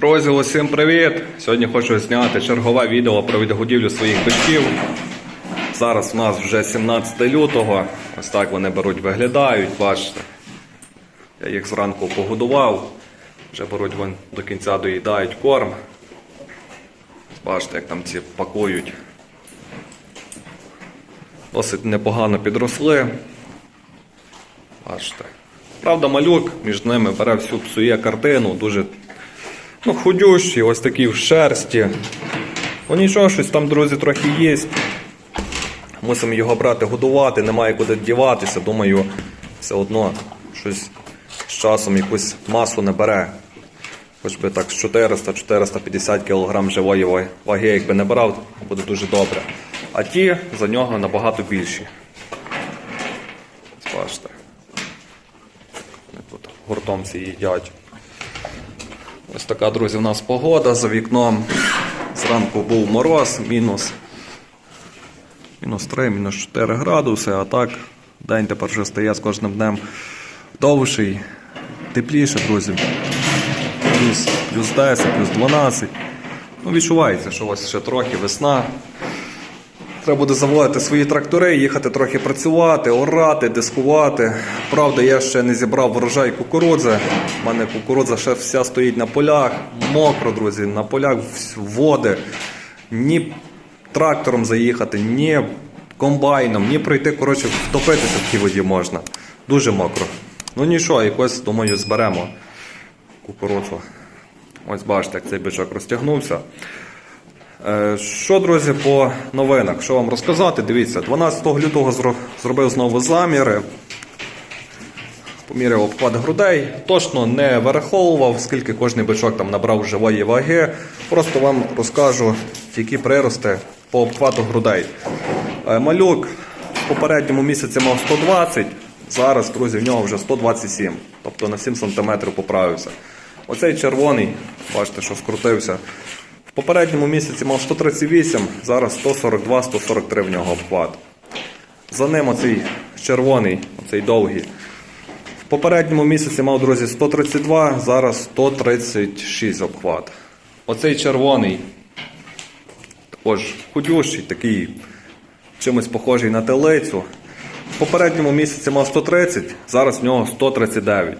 Друзі, усім привіт! Сьогодні хочу зняти чергове відео про відгодівлю своїх бичків. Зараз у нас вже 17 лютого. Ось так вони беруть, виглядають, бачите. Я їх зранку погодував. Вже беруть вон до кінця доїдають корм. Бачите, як там ці пакують. Досить непогано підросли. Бачите. Правда, малюк між ними бере всю псує картину, дуже ну, худющий, ось такий в шерсті. Ну нічого, щось там, друзі, трохи є. Мусимо його брати, годувати, немає куди діватися. Думаю, все одно щось з часом якусь масу не бере. Хоч би так з 400-450 кг живої ваги, якби не брав, буде дуже добре. А ті за нього набагато більші. Бачите. Тут гуртом всі їдять. Ось така, друзі, у нас погода за вікном. Зранку був мороз, мінус. Мінус 3, мінус 4 градуси, а так день тепер вже стає з кожним днем довший, тепліше, друзі. Плюс, плюс 10, плюс 12. Ну, відчувається, що ось ще трохи весна. Треба буде заводити свої трактори, їхати трохи працювати, орати, дискувати. Правда, я ще не зібрав врожай кукурудзи. У мене кукурудза ще вся стоїть на полях, мокро, друзі, на полях води. Ні трактором заїхати, ні комбайном, ні пройти, коротше, втопитися в тій воді можна. Дуже мокро. Ну нічого, якось, думаю, зберемо кукурудзу. Ось бачите, як цей бичок розтягнувся. Е, Що, друзі, по новинах? Що вам розказати? Дивіться, 12 лютого зробив знову заміри. Поміряв обхват грудей. Точно не вираховував, скільки кожний бичок там набрав живої ваги. Просто вам розкажу, які прирости по обхвату грудей. Е, Малюк в попередньому місяці мав 120, зараз, друзі, в нього вже 127, тобто на 7 см поправився. Оцей червоний, бачите, що скрутився. В попередньому місяці мав 138, зараз 142-143 в нього обхват. За ним оцей червоний, оцей довгий. В попередньому місяці мав, друзі, 132, зараз 136 обхват. Оцей червоний, також худющий, такий чимось похожий на телецю. В попередньому місяці мав 130, зараз в нього 139.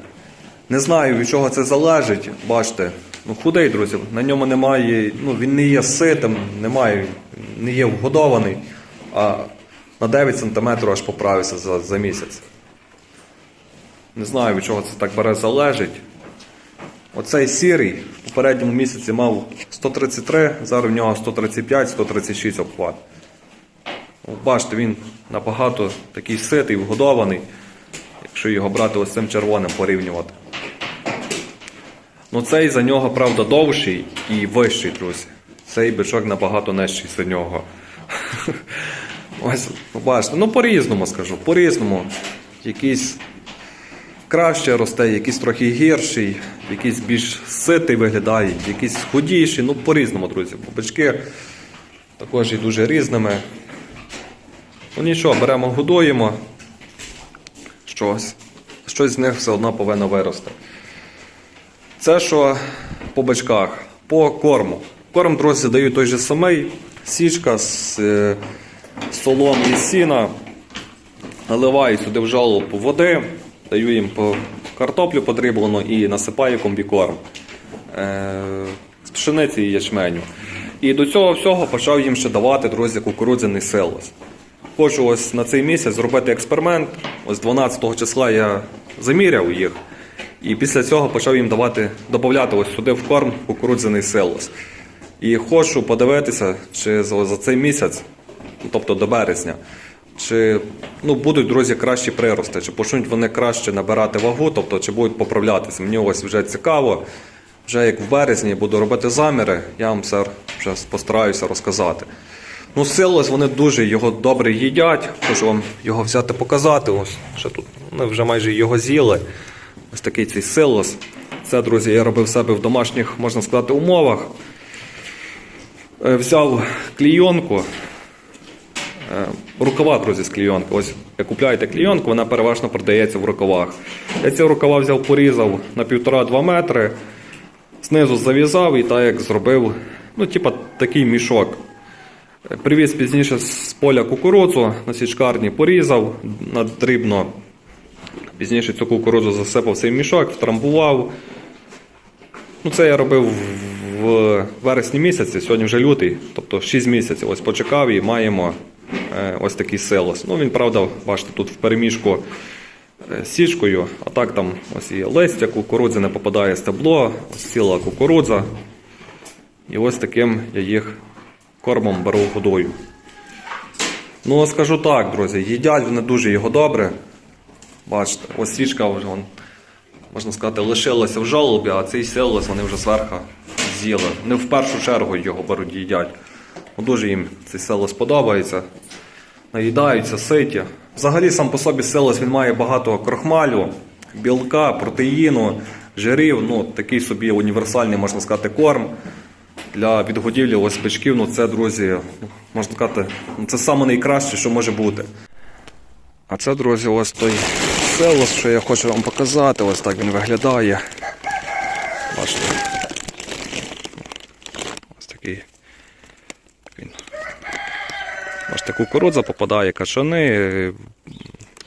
Не знаю, від чого це залежить. Бачите, ну худий, друзі, на ньому немає, ну він не є ситим, немає, не є вгодований, а на 9 см аж поправився за, за місяць. Не знаю, від чого це так бере залежить. Оцей сірий в попередньому місяці мав 133, зараз в нього 135-136 обхват. Бачите, він набагато такий ситий, вгодований, якщо його брати ось цим червоним порівнювати. Ну цей за нього, правда, довший і вищий, друзі. Цей бичок набагато нижчий за нього. Ось, побачите, ну по-різному скажу, по-різному. Якийсь краще росте, якийсь трохи гірший, якийсь більш ситий виглядає, якийсь худіший, ну по-різному, друзі. Бо Бички також і дуже різними. Ну нічого, беремо, годуємо. Щось. Щось з них все одно повинно вирости. Це що по бичках, по корму. Корм, друзі, даю той же самий, січка з е, солом і сіна. Наливаю сюди в жалобу води, даю їм по картоплю подріблену і насипаю комбікорм е, з пшениці і ячменю. І до цього всього почав їм ще давати, друзі, кукурудзяний силос. Хочу ось на цей місяць зробити експеримент. Ось 12 числа я заміряв їх. І після цього почав їм давати, додати ось сюди в корм кукурудзяний силос. І хочу подивитися, чи за, цей місяць, тобто до березня, чи ну, будуть, друзі, кращі прирости, чи почнуть вони краще набирати вагу, тобто чи будуть поправлятися. Мені ось вже цікаво. Вже як в березні буду робити заміри, я вам все вже постараюся розказати. Ну, силос вони дуже його добре їдять. Хочу вам його взяти показати. Ось ще тут. Вони вже майже його з'їли. Ось такий цей силос. Це, друзі, я робив себе в домашніх, можна сказати, умовах. Е, Взяв клійонку. Е, Рукава, друзі, з клійонки. Ось як купляєте клійонку, вона переважно продається в рукавах. Я ці рукава взяв, порізав на 1,5-2 метри. знизу зав'язав і так як зробив, ну, типа такий мішок. Привіз пізніше з поля кукурудзу на січкарні, порізав надрібно. Пізніше цю кукурудзу засипав цей мішок, втрамбував. Ну, це я робив в вересні місяці, сьогодні вже лютий, тобто 6 місяців. Ось почекав і маємо е, ось такий силос. Ну, він, правда, бачите, тут в переміжку е, січкою, а так там ось є листя, кукурудзи не попадає стебло, ось ціла кукурудза. І ось таким я їх кормом беру водою. Ну, скажу так, друзі, їдять вони дуже його добре. Бачите, ось січка вже можна сказати, лишилася в жалобі, а цей силос вони вже зверху з'їли. Не в першу чергу його беруть їдять. Дуже їм цей силос подобається. Наїдаються, ситі. Взагалі сам по собі силос він має багато крохмалю, білка, протеїну, жирів. Ну, такий собі універсальний, можна сказати, корм. Для відгодівлі ось бичків, ну це, друзі, можна сказати, ну, це найкраще, що може бути. А це, друзі, ось той селос, що я хочу вам показати. Ось так він виглядає. Бачите. Ось такий. Він. Бачите, кукурудза попадає, качани,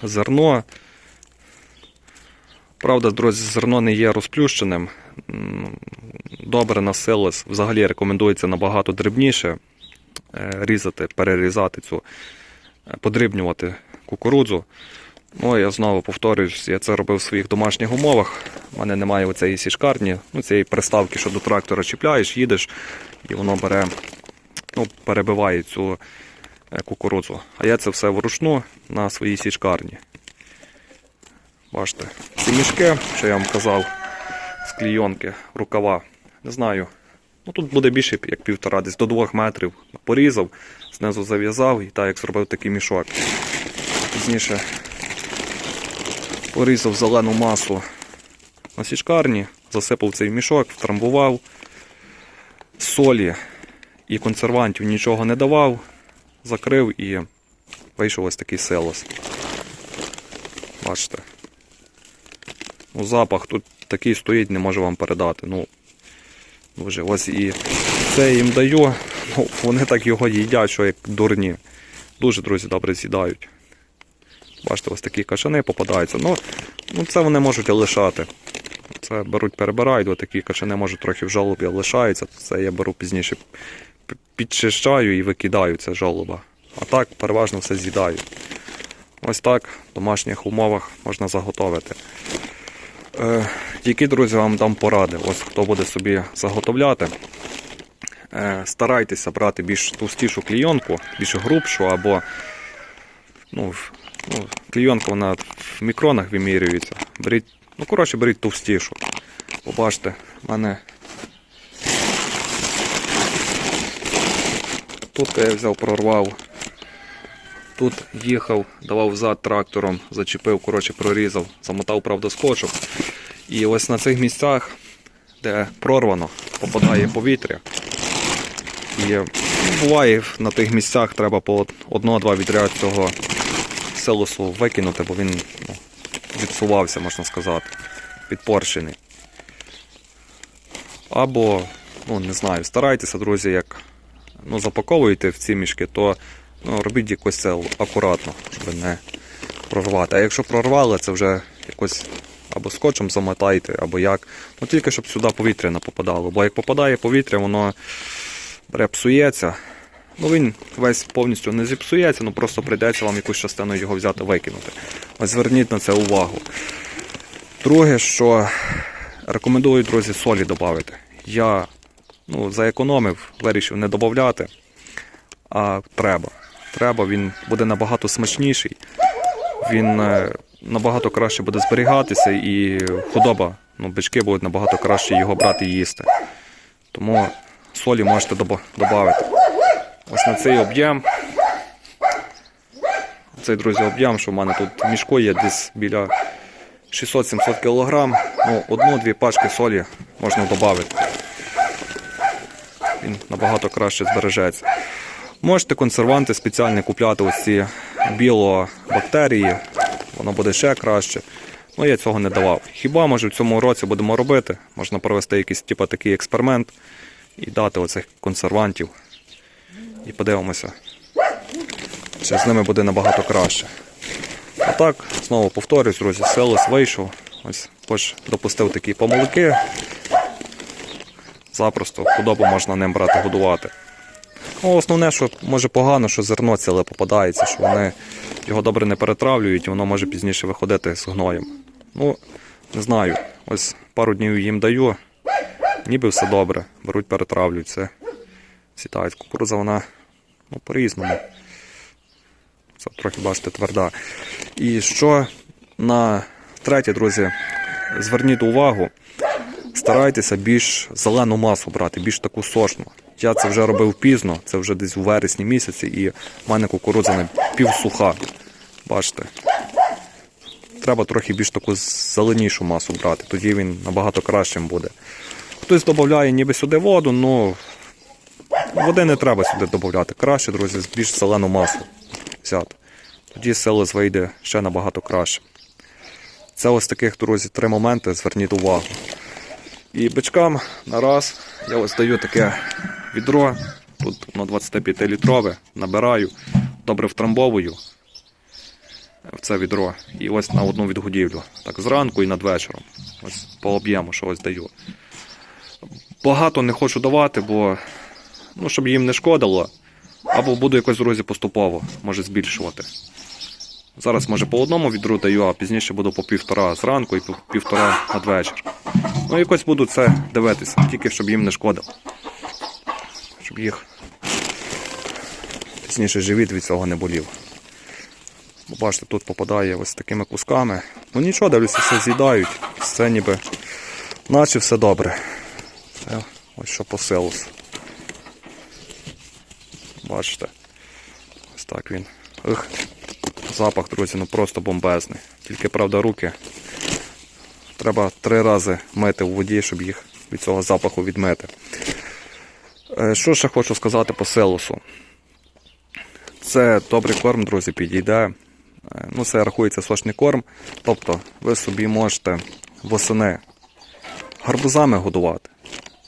зерно. Правда, друзі, зерно не є розплющеним. Добре на. Взагалі рекомендується набагато дрібніше е, різати, перерізати цю, е, подрібнювати кукурудзу. Ну, я знову повторююсь, я це робив в своїх домашніх умовах. У мене немає оцеї сішкарні, ну, цієї приставки, що до трактора чіпляєш, їдеш, і воно бере, ну, перебиває цю е, кукурудзу. А я це все вручну на своїй січкарні. Бачите, ці мішки, що я вам казав, з клійонки, рукава. Не знаю. Ну тут буде більше, як півтора, десь до двох метрів. Порізав, знизу зав'язав і так як зробив такий мішок. Пізніше порізав зелену масу на січкарні, засипав цей мішок, втрамбував, солі і консервантів нічого не давав, закрив і вийшов ось такий силос. Бачите. Ну, запах тут такий стоїть, не можу вам передати. Ну, дуже ось і це їм даю. Ну, вони так його їдять, що як дурні. Дуже, друзі, добре з'їдають. Бачите, ось такі кашани попадаються. Ну, ну це вони можуть лишати. Це беруть, перебирають, ось такі кашани можуть трохи в жолобі лишаються. Це я беру пізніше, підчищаю і викидаю це жолоба. А так переважно все з'їдаю. Ось так в домашніх умовах можна заготовити. Е, які, друзі, вам дам поради. Ось хто буде собі заготовляти. Е, старайтеся брати більш товстішу клійонку, більш грубшу або ну, ну, клійонка вона в мікронах вимірюється. Беріть, ну, коротше, беріть товстішу. Побачите, в мене тут я взяв, прорвав. Тут їхав, давав взад трактором, зачепив, коротше, прорізав, замотав, правда, скотчем. І ось на цих місцях, де прорвано, попадає повітря. І ну, буває, на тих місцях треба по одного-два відряд цього силосу викинути, бо він ну, відсувався, можна сказати, підпорщений. Або, ну не знаю, старайтеся, друзі, як ну, запаковуєте в ці мішки, то ну, робіть якось це акуратно, щоб не прорвати. А якщо прорвали, це вже якось або скотчем замотайте, або як. Ну тільки щоб сюди повітря не попадало. Бо як попадає повітря, воно псується. Ну він весь повністю не зіпсується, ну просто прийдеться вам якусь частину його взяти викинути. Ось зверніть на це увагу. Друге, що рекомендую, друзі, солі додати. Я ну, заекономив, вирішив не додати, а треба. Треба, він буде набагато смачніший, він е, набагато краще буде зберігатися і худоба, ну, бички будуть набагато краще його брати і їсти. Тому солі можете додати. Ось на цей об'єм. Цей, друзі, об'єм, що в мене тут в мішку є десь біля 600-700 кг. Ну, одну-дві пачки солі можна додати. Він набагато краще збережеться. Можете консерванти спеціальні купляти ось ці білобактерії, воно буде ще краще. Ну, я цього не давав. Хіба може в цьому році будемо робити? Можна провести якийсь типу, такий експеримент і дати оцих консервантів. І подивимося, чи з ними буде набагато краще. А так, знову повторюсь, друзі, селес вийшов. Ось хоч допустив такі помилки. Запросто худобу можна ним брати годувати. Ну, основне, що може погано, що зерно ціле попадається, що вони його добре не перетравлюють, і воно може пізніше виходити з гноєм. Ну, не знаю. Ось пару днів їм даю, ніби все добре. Беруть, перетравлюють це. Сітають. Кукурудза вона ну, по-різному. Це трохи, бачите, тверда. І що на третє, друзі, зверніть увагу, старайтеся більш зелену масу брати, більш таку сошну. Я це вже робив пізно, це вже десь у вересні місяці, і в мене кукурудза не півсуха. Бачите. Треба трохи більш таку зеленішу масу брати, тоді він набагато кращим буде. Хтось додає ніби сюди воду, ну води не треба сюди додати. Краще, друзі, більш зелену масу взяти. Тоді селес вийде ще набагато краще. Це ось таких, друзі, три моменти, зверніть увагу. І бичкам на раз я ось даю таке відро, тут воно 25-літрове, набираю, добре втрамбовую в це відро. І ось на одну відгодівлю. Так, зранку і над вечором. Ось по об'єму, що ось даю. Багато не хочу давати, бо ну, щоб їм не шкодило. Або буду якось друзі поступово, може збільшувати. Зараз може по одному відру даю, а пізніше буду по півтора зранку і по півтора надвечір. Ну, якось буду це дивитися, тільки щоб їм не шкодило. Щоб їх пізніше живіт від цього не болів. Бо бачите, тут попадає ось такими кусками. Ну нічого, дивлюся, все з'їдають. Все ніби наче все добре. Це ось що по силус. Бачите. Ось так він. Ух, запах, друзі, ну просто бомбезний. Тільки, правда, руки. Треба три рази мити у воді, щоб їх від цього запаху відмити. Е, Що ще хочу сказати по силосу? Це добрий корм, друзі, підійде. Е, Ну, це рахується сочний корм. Тобто ви собі можете восени гарбузами годувати.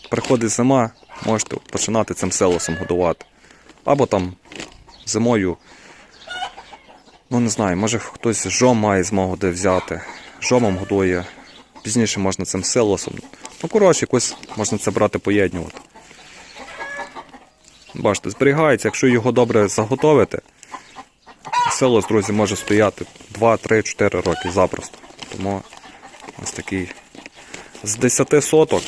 Приходить зима, можете починати цим селосом годувати. Або там зимою, ну не знаю, може хтось жом має змогу де взяти. Жомом годує. Пізніше можна цим селосом. Ну, коротше, якось можна це брати поєднувати. Бачите, зберігається, якщо його добре заготовити, селос, друзі, може стояти 2, 3, 4 роки запросто. Тому ось такий. З 10 соток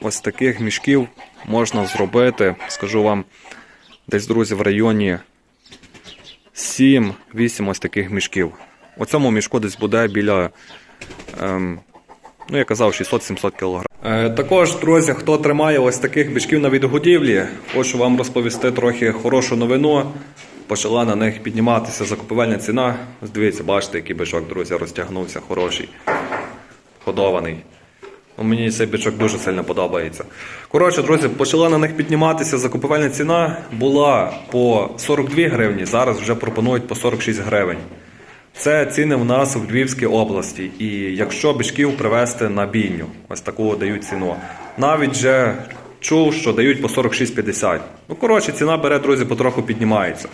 ось таких мішків можна зробити, скажу вам, десь, друзі, в районі 7-8 ось таких мішків. У цьому мішку десь буде біля, ем, ну я казав, 600-700 кг. Е, також, друзі, хто тримає ось таких бичків на відгодівлі, хочу вам розповісти трохи хорошу новину. Почала на них підніматися закупівельна ціна. Дивіться, бачите, який бичок, друзі, розтягнувся, хороший, ходований. Ну, Мені цей бичок дуже сильно подобається. Коротше, друзі, почала на них підніматися закупівельна ціна. Була по 42 гривні, зараз вже пропонують по 46 гривень. Це ціни в нас в Львівській області. І якщо бичків привезти на бійню, ось таку дають ціну. Навіть вже чув, що дають по 46,50. Ну, коротше, ціна бере, друзі, потроху піднімається.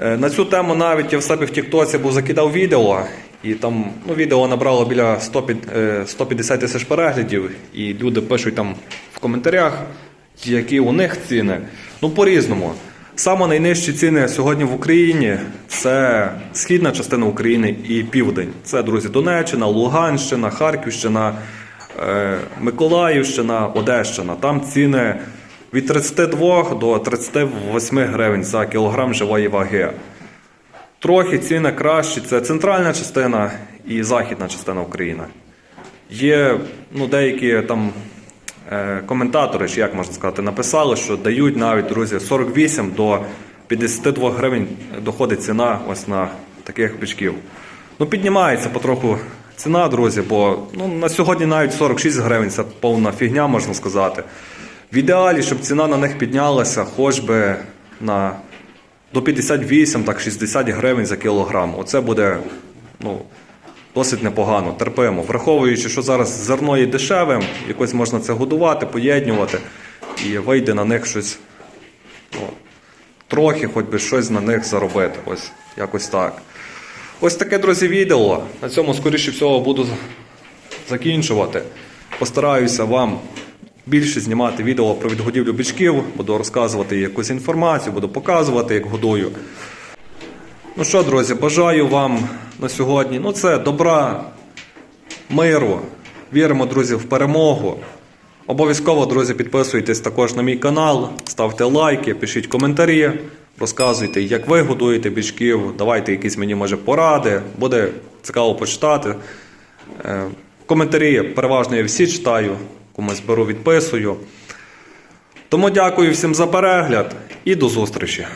Е, На цю тему навіть я в себе в Тіктоці був закидав відео, і там ну, відео набрало біля 100, під- е, 150 тисяч переглядів, і люди пишуть там в коментарях, які у них ціни. Ну, по-різному. Саме найнижчі ціни сьогодні в Україні це східна частина України і південь. Це, друзі, Донеччина, Луганщина, Харківщина, е, Миколаївщина, Одещина. Там ціни від 32 до 38 гривень за кілограм живої ваги. Трохи ціни кращі це центральна частина і західна частина України. Є ну, деякі там е, коментатори, чи як можна сказати, написали, що дають навіть, друзі, 48 до 52 гривень доходить ціна ось на таких бичків. Ну, піднімається потроху ціна, друзі, бо ну, на сьогодні навіть 46 гривень це повна фігня, можна сказати. В ідеалі, щоб ціна на них піднялася, хоч би на до 58, так 60 гривень за кілограм. Оце буде ну, досить непогано, терпимо. Враховуючи, що зараз зерно є дешевим, якось можна це годувати, поєднювати, і вийде на них щось ну, трохи, хоч би щось на них заробити. Ось якось так. Ось таке, друзі, відео. На цьому, скоріше всього, буду закінчувати. Постараюся вам більше знімати відео про відгодівлю бичків, буду розказувати якусь інформацію, буду показувати, як годую. Ну що, друзі, бажаю вам на сьогодні. Ну, це добра, миру. Віримо, друзі, в перемогу. Обов'язково, друзі, підписуйтесь також на мій канал, ставте лайки, пишіть коментарі, розказуйте, як ви годуєте бичків, давайте якісь мені може поради, буде цікаво почитати. Е, Коментарі переважно я всі читаю, комусь беру, відписую. Тому дякую всім за перегляд і до зустрічі.